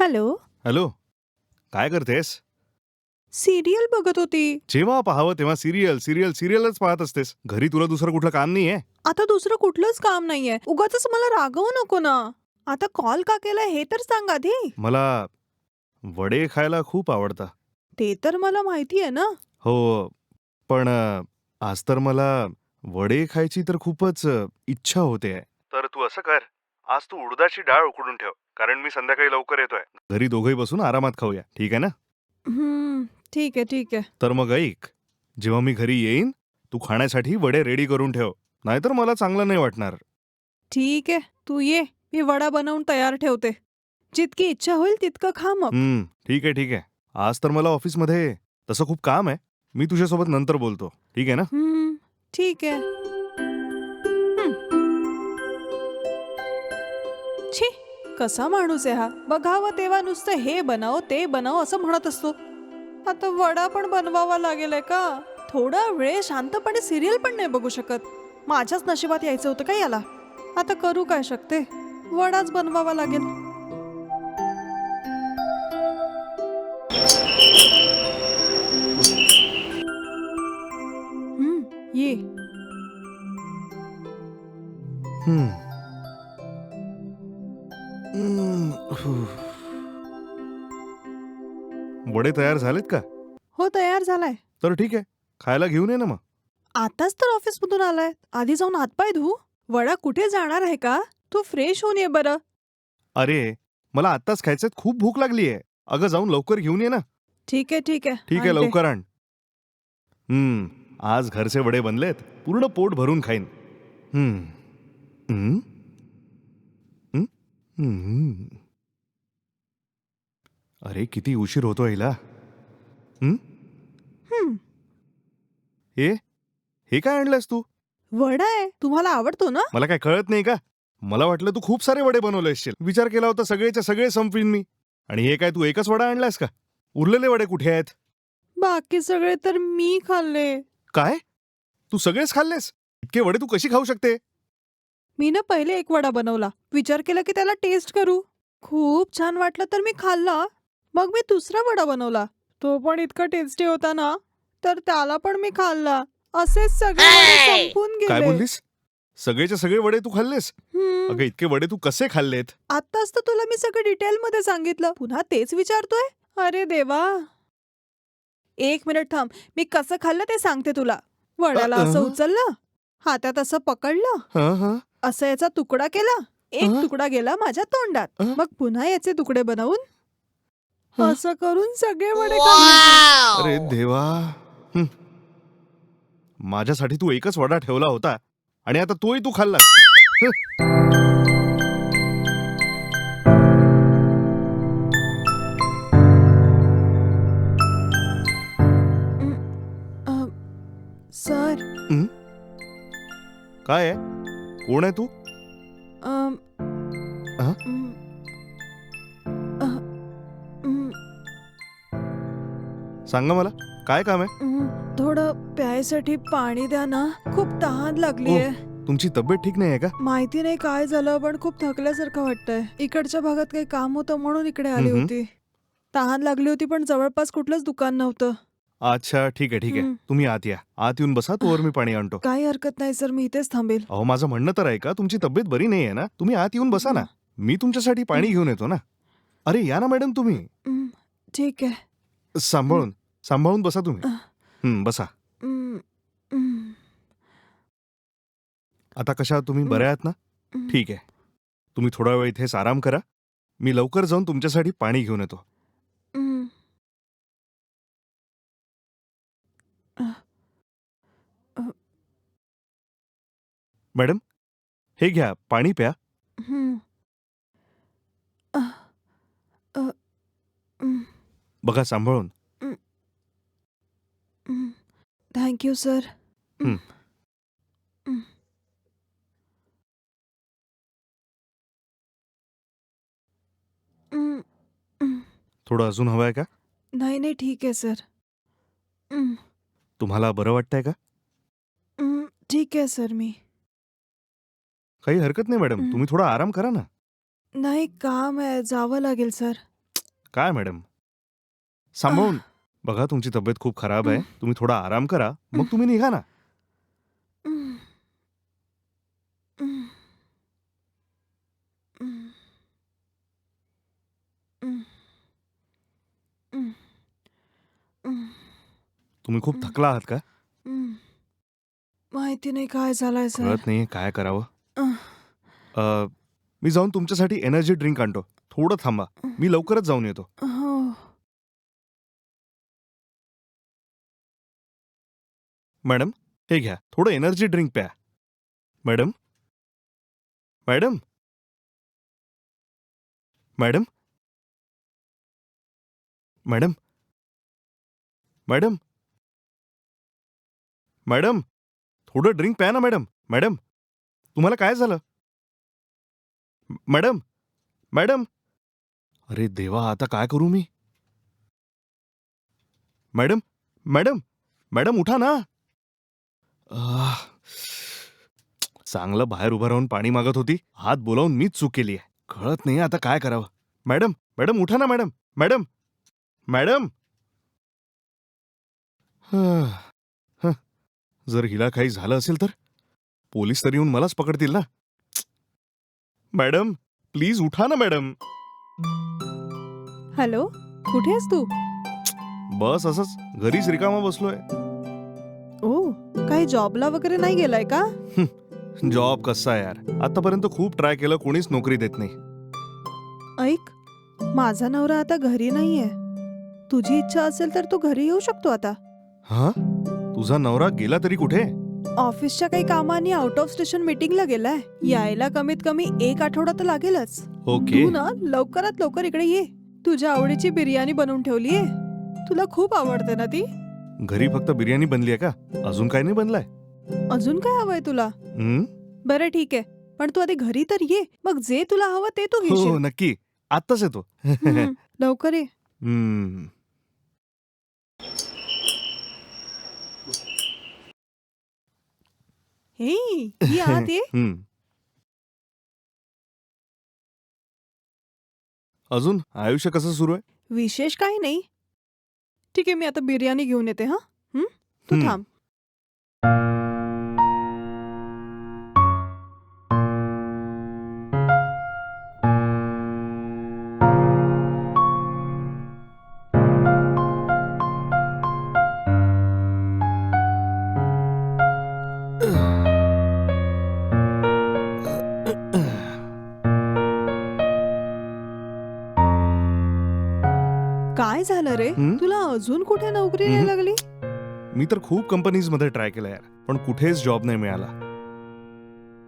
Hello? Hello? काय करतेस? Serial बघत होती. जेव्हा पाहावं तेव्हा सिरियल सिरियल सिरियलच पाहत असतेस. घरी तुला दुसरं कुठलं काम नाहीये? आता दुसरं कुठलंच काम नाहीये. उगाच मला रागवू नको ना. आता कॉल का केलाय हे तर सांग आधी. मला वडे खायला खूप आवडतं. ते तर मला माहिती आहे ना. हो पण अ, आज तर मला वडे खायची तर खूपच अ, इच्छा होते. तर तू असं कर. आज तू उडदाची डाळ उकडून ठेव कारण मी संध्याकाळी लवकर येतोय. घरी दोघही बसून आरामात खाऊया ठीक आहे ना? हम्म ठीक आहे ठीक आहे. तर मग ऐक जेव्हा मी घरी येईन तू खाण्यासाठी वडे रेडी करून ठेव नाहीतर मला चांगलं नाही वाटणार. ठीक आहे तू ये मी वडा बनवून तयार ठेवते. जितकी इच्छा होईल तितकं खा मग. हम्म ठीक आहे ठीक आहे. आज तर मला ऑफिसमध्ये तसं खूप काम आहे मी तुझ्यासोबत नंतर बोलतो ठीक आहे ना? हम्म ठीक आहे. छी कसा माणूस आहे हा? बघावं तेव्हा नुसतं हे बनाव ते बनाव असं म्हणत असतो. आता वडा पण बनवावा लागेल आहे का? थोडा वेळ शांतपणे सिरियल पण नाही बघू शकत. माझ्याच नशिबात यायचं होतं का याला? आता करू काय शकते? वडाच बनवावा लागेल. ये. हम्म, वडे तयार झालेत का? हो तयार झालाय. तर ठीक आहे. खायला घेऊन ये ना मग. आताच तर ऑफिसमधून आलाय. आधी जाऊन हातपाय धू. वडा कुठे जाणार आहे का? तू फ्रेश होऊन ये बरं. अरे मला आत्ताच खायचं खूप भूक लागली आहे. अगं जाऊन लवकर घेऊन ये ना. ठीक आहे ठीक आहे. ठीक आहे आणते. लवकर आण. हम्म आज घरचे वडे बनलेत. पूर्ण पोट भरून खाईन. हम्म. हम्म? हम्म? हम्म. अरे किती उशीर होतो हिला? हम्म, हे. हे? काय आणलंस तू? वडा आहे. तुम्हाला आवडतो ना? मला काय कळत नाही का? मला वाटलं तू खूप सारे वडे बनवले असशील विचार केला होता सगळेच्या सगळे संपवीन मी. आणि हे काय तू एकच वडा आणलास का? उरलेले वडे कुठे आहेत? बाकी सगळे तर मी खाल्ले. काय? तू सगळेच खाल्लेस? इतके वडे तू कशी खाऊ शकते? मी ना पहिले एक वडा बनवला. विचार केला की त्याला टेस्ट करू. खूप छान वाटलं तर मी खाल्ला. मग मी दुसरा वडा बनवला. तो पण इतका टेस्टी होता ना तर त्याला पण मी खाल्ला. असेच सगळे वडे संपून काय गेले. बोललीस? सगळेच्या सगळे वडे तू खाल्लेस? हम्म, अगं इतके वडे तू कसे खाल्लेत? आत्ताच तर तुला मी सगळं डिटेल मध्ये सांगितलं. पुन्हा तेच विचारतोय? अरे देवा! एक मिनिट थांब. मी कसं खाल्लं ते सांगते तुला. वड्याला अ, असं. उचललं हातात असं पकडलं. हं, हं. असं याचा तुकडा केला. एक. तुकडा गेला माझ्या तोंडात. मग पुन्हा याचे तुकडे बनवून. असं करून सगळे वडे खाल्ले. अरे देवा. हं. माझ्यासाठी तू एकच वडा ठेवला होता आणि आता तोही तू खाल्लास. हं. अ, सर. काय आहे? कोण आहे तू? अम, सांगा मला काय काम आहे? अम, थोडं प्यायसाठी पाणी द्या ना. खूप तहान लागली आहे तुमची तब्येत ठीक नाही आहे का? माहिती नाही काय झालं पण खूप थकल्यासारखं वाटतंय. इकडच्या भागात काही काम होतं म्हणून इकडे आली हम्म. होती. तहान लागली होती पण जवळपास कुठलंच दुकान नव्हतं. अच्छा ठीक आहे ठीक आहे. हं. तुम्ही आत या. आत येऊन बसा तोवर मी पाणी आणतो. काही हरकत नाही सर मी इथेच थांबेल. अहो माझं म्हणणं तर आहे का तुमची तब्येत बरी नाही आहे ना? तुम्ही आत येऊन बसा ना. मी तुमच्यासाठी पाणी. घेऊन येतो ना. अरे या ना मॅडम तुम्ही. ठीक आहे. सांभाळून. सांभाळून बसा तुम्ही. हं, बसा. हम्म, हम्म, आता कशा आहात तुम्ही. बऱ्या आहात ना? हम्म. ठीक आहे. तुम्ही थोडा वेळ इथेच आराम करा. मी लवकर जाऊन तुमच्यासाठी पाणी घेऊन येतो. हम्म. मॅडम हे घ्या पाणी प्या. हम्म. हम्म, बघा सांभाळून. थँक्यू सर हम्म. थोडं अजून हवं आहे का? नाही नाही ठीक आहे सर तुम्हाला बरं वाटतंय का? ठीक आहे सर मी. काही हरकत नाही मॅडम हं. तुम्ही थोडा आराम करा ना. नाही काम आहे. जावं लागेल सर काय मॅडम सांभाळून. बघा तुमची तब्येत खूप खराब आहे. तुम्ही थोडा आराम करा. मग तुम्ही निघा ना. तुम्ही खूप थकला आहात का. माहिती नाही काय झालंय सर. कळत नाही काय करावं. अ, मी जाऊन तुमच्यासाठी एनर्जी ड्रिंक आणतो. थोडं थांबा. मी लवकरच जाऊन येतो. मॅडम हे घ्या थोडं एनर्जी ड्रिंक प्या. Madam? Madam? Madam? Madam? Madam? Madam? थोडं ड्रिंक प्या ना मॅडम. मॅडम तुम्हाला काय झालं? मॅडम? मॅडम? अरे देवा आता काय करू मी? मॅडम? मॅडम? मॅडम उठा ना. आह. चांगलं बाहेर उभं राहून पाणी मागत होती. हात बोलावून मीच चूक केली आहे. कळत नाही आता काय करावं. मॅडम मॅडम उठा ना मॅडम. Madam madam. हं. हं. जर हिला काही झालं असेल तर? पोलीस तरी येऊन मलाच पकडतील ना? मॅडम प्लीज उठा ना मॅडम. हॅलो कुठे आहेस तू? बस असंच. घरीच रिकामा बसलोय. काही जॉबला वगैरे नाही गेलाय का? जॉब कसा यार? आतापर्यंत खूप ट्राय केलं कोणीच नोकरी देत नाही. ऐक माझा नवरा आता घरी नाहीये. तुझी इच्छा असेल तर तू घरी येऊ शकतो आता. हा? तुझा नवरा गेला तरी कुठे? ऑफिसच्या काही कामानी आउट ऑफ स्टेशन मीटिंगला गेलाय. यायला कमीत कमी एक आठवडा तर लागेलच. ओके. तू ना लवकरात लवकर इकडे ये. तुझ्या आवडीची बिर्याणी बनवून ठेवलीये. तुला खूप आवडते ना ती? घरी फक्त बिर्याणी बनली आहे का? अजून काय नाही बनलाय? अजून काय हवंय तुला? हं? बरं ठीक आहे. पण तू आधी घरी तर ये. मग जे तुला हवं ते तू हो घेशील नक्की. आत्ताच येतो. हम्म, लवकर ये. हं. हे ये आत ये. हं. अजून आयुष्य कसं सुरू आहे? विशेष काही नाही. ठीक आहे मी आता बिर्याणी घेऊन येते हा? तू हं. थांब काय झालं रे हं? तुला अजून कुठे नोकरी नाही हं. लागली? मी तर खूप कंपनीजमध्ये ट्राय केलं यार पण कुठेच जॉब नाही मिळाला.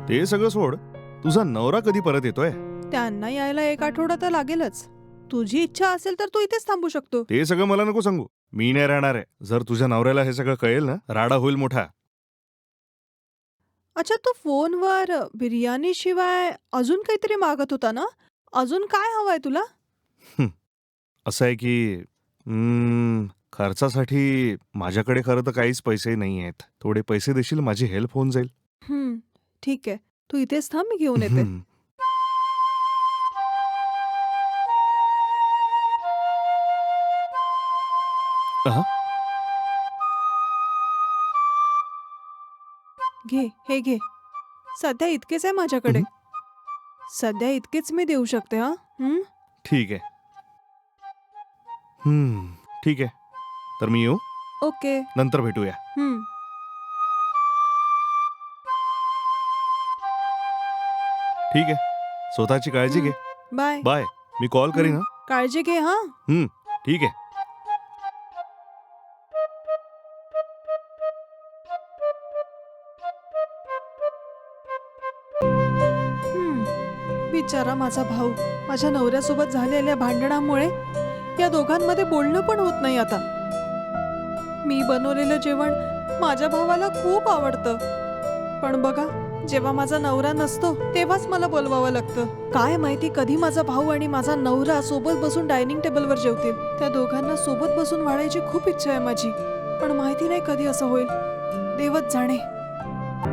ते सगळं सोड तुझा नवरा कधी परत येतोय? त्यांना यायला एक आठवडा तर लागेलच. तुझी इच्छा असेल तर तू इथेच थांबू शकतो. ते सगळं मला नको सांगू. मी नाही राहणार आहे. जर तुझ्या नवऱ्याला हे सगळं कळेल ना राडा होईल मोठा. अच्छा तू फोनवर बिर्याणी शिवाय अजून काहीतरी मागत होता ना? अजून काय हवंय तुला? असं आहे की खर्चासाठी माझ्याकडे खरं तर काहीच पैसे नाही आहेत. थोडे पैसे देशील माझी हेल्प होऊन जाईल. हं, ठीक आहे. तू इथेच थांब मी घेऊन येते. अहा, घे हे घे. सध्या इतकेच आहे माझ्याकडे. हं. सध्या इतकेच मी देऊ शकते हा? हं? ठीक आहे. हम्म, ठीक आहे. तर मी येऊ? ओके. नंतर भेटूया. ठीक आहे. स्वतःची काळजी घे. बाय. बाय. मी कॉल करीन हा? काळजी घे हा? ठीक आहे. बिचारा माझा भाऊ. माझ्या नवऱ्यासोबत झालेल्या भांडणामुळे या दोघांमध्ये बोलणं पण होत नाही आता. मी बनवलेलं जेवण माझ्या भावाला खूप आवडतं. पण बघा जेव्हा माझा नवरा नसतो तेव्हाच मला बोलवावं लागतं. काय माहिती कधी माझा भाऊ आणि माझा नवरा सोबत बसून डायनिंग टेबलवर जेवतील. त्या दोघांना सोबत बसून वाढायची खूप इच्छा आहे माझी. पण माहिती नाही कधी असं होईल. देवच जाणे.